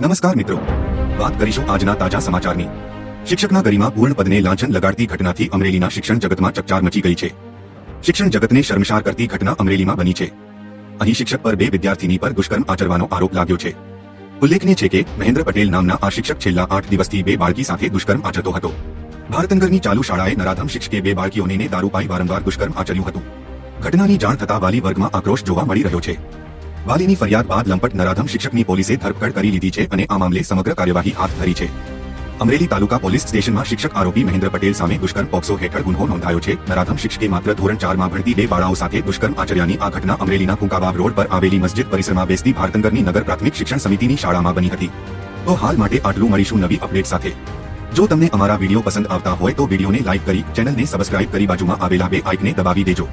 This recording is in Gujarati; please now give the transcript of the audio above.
નમસ્કાર મિત્રો. વાત કરીશું આજના તાજા સમાચારની. શિક્ષકના ગરિમા પૂર્ણ પદને લાંછન લગાડતી ઘટનાથી અમરેલીના શિક્ષણ જગતમાં ચકચાર મચી ગઈ છે. શિક્ષણ જગતને શર્મશાર કરતી ઘટના અમરેલીમાં બની છે. અહીં શિક્ષક પર બે વિદ્યાર્થીની પર દુષ્કર્મ આચરવાનો આરોપ લાગ્યો છે. ઉલ્લેખનીય છે કે મહેન્દ્ર પટેલ નામના આ શિક્ષક છેલ્લા આઠ દિવસથી બે બાળકી સાથે દુષ્કર્મ આચરતો હતો. ભારતનગરની ચાલુ શાળાએ નરાધમ શિક્ષકે બે બાળકીઓને દારૂ પાઈ વારંવાર દુષ્કર્મ આચર્યું હતું. ઘટનાની જાણ થતા વાલી વર્ગમાં આક્રોશ જોવા મળી રહ્યો છે. વાલીની ફરિયાદ બાદ લંપટ નરાધમ શિક્ષકની પોલીસે ધરપકડ કરી લીધી છે અને આ મામલે સમગ્ર કાર્યવાહી હાથ ધરી છે. અમરેલી તાલુકા પોલીસ સ્ટેશનમાં શિક્ષક આરોપી મહેન્દ્ર પટેલ સામે દુષ્કર્મ પોક્સો હેઠળ ગુન્હો નોંધાયો છે. નરાધમ શિક્ષકે માત્ર ધોરણ ચારમાં ભણતી બે બાળાઓ સાથે દુષ્કર્મ આચર્યાની આ ઘટના અમરેલીના કુંકાબાબ રોડ પર આવેલી મસ્જિદ પરિસરમાં બેસતી ભારતનગરની નગર પ્રાથમિક શિક્ષણ સમિતિની શાળામાં બની હતી. તો હાલ માટે આટલું મળીશું નવી અપડેટ સાથે. જો તમને અમારા વીડિયો પસંદ આવતા હોય તો વિડીયોને લાઇક કરી ચેનલને સબસ્ક્રાઇબ કરી બાજુમાં આવેલા બે આઇકને દબાવી દેજો.